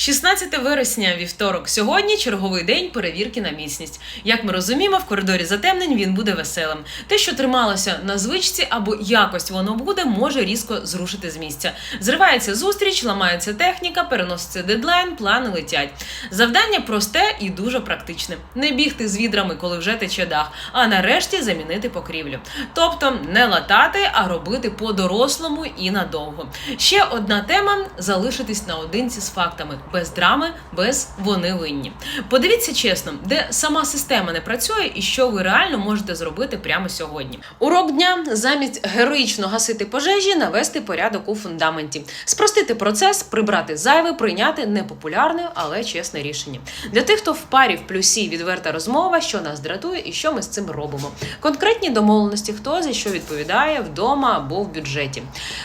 16 вересня, вівторок. Сьогодні черговий день перевірки на міцність. Як ми розуміємо, в коридорі затемнень він буде веселим. Те, що трималося на звичці або якось воно буде, може різко зрушити з місця. Зривається зустріч, ламається техніка, переноситься дедлайн, плани летять. Завдання просте і дуже практичне: не бігти з відрами, коли вже тече дах, а нарешті замінити покрівлю. Тобто не латати, а робити по-дорослому і надовго. Ще одна тема залишитись наодинці з фактами, без драми, без вони винні. Подивіться чесно, де сама система не працює і що ви реально можете зробити прямо сьогодні. Урок дня замість героїчно гасити пожежі, навести порядок у фундаменті, спростити процес, прибрати зайве, прийняти непопулярне, але чесне рішення. Для тих, хто в парі в плюсі відверта розмова, що нас дратує і що ми з цим робимо. Конкретні домовленості, хто за що відповідає вдома або в бюджеті.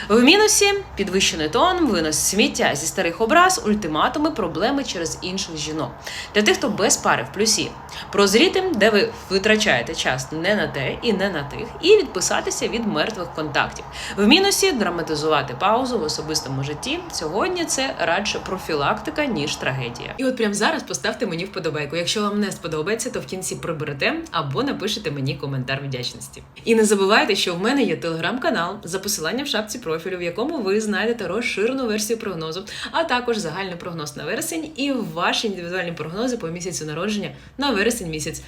В мінусі підвищений тон, винос сміття зі старих образ, ультиматуми, проблеми через інших жінок. Для тих, хто без пари в плюсі, прозріти, де ви витрачаєте час не на те і не на тих, і відписатися від мертвих контактів. В мінусі драматизувати паузу в особистому житті. Сьогодні це радше профілактика ніж трагедія. І от прямо зараз поставте мені вподобайку. Якщо вам не сподобається, то в кінці приберете або напишете мені коментар вдячності. І не забувайте, що в мене є телеграм-канал за посиланням в шапці профілю, в якому ви знайдете розширену версію прогнозу, а також загальний прогноз на вересень і ваші індивідуальні прогнози по місяцю народження на вересень місяць.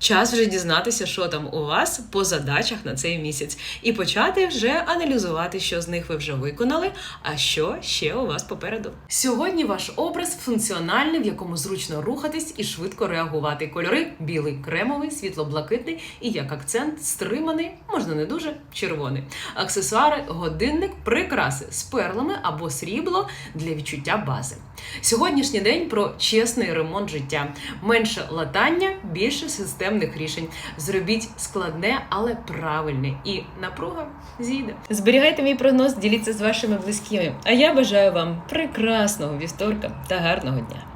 Час вже дізнатися, що там у вас по задачах на цей місяць, і почати вже аналізувати, що з них ви вже виконали, а що ще у вас попереду. Сьогодні ваш образ функціональний, в якому зручно рухатись і швидко реагувати. Кольори білий, кремовий, світло-блакитний і як акцент стриманий, можна не дуже червоний. Аксесуари, годинник, прикраси з перлами або срібло для відчуття бази. Сьогоднішній день про чесний ремонт життя, менше латання, більше системних рішень. Зробіть складне, але правильне, і напруга зійде. Зберігайте мій прогноз, діліться з вашими близькими. А я бажаю вам прекрасного вівторка та гарного дня.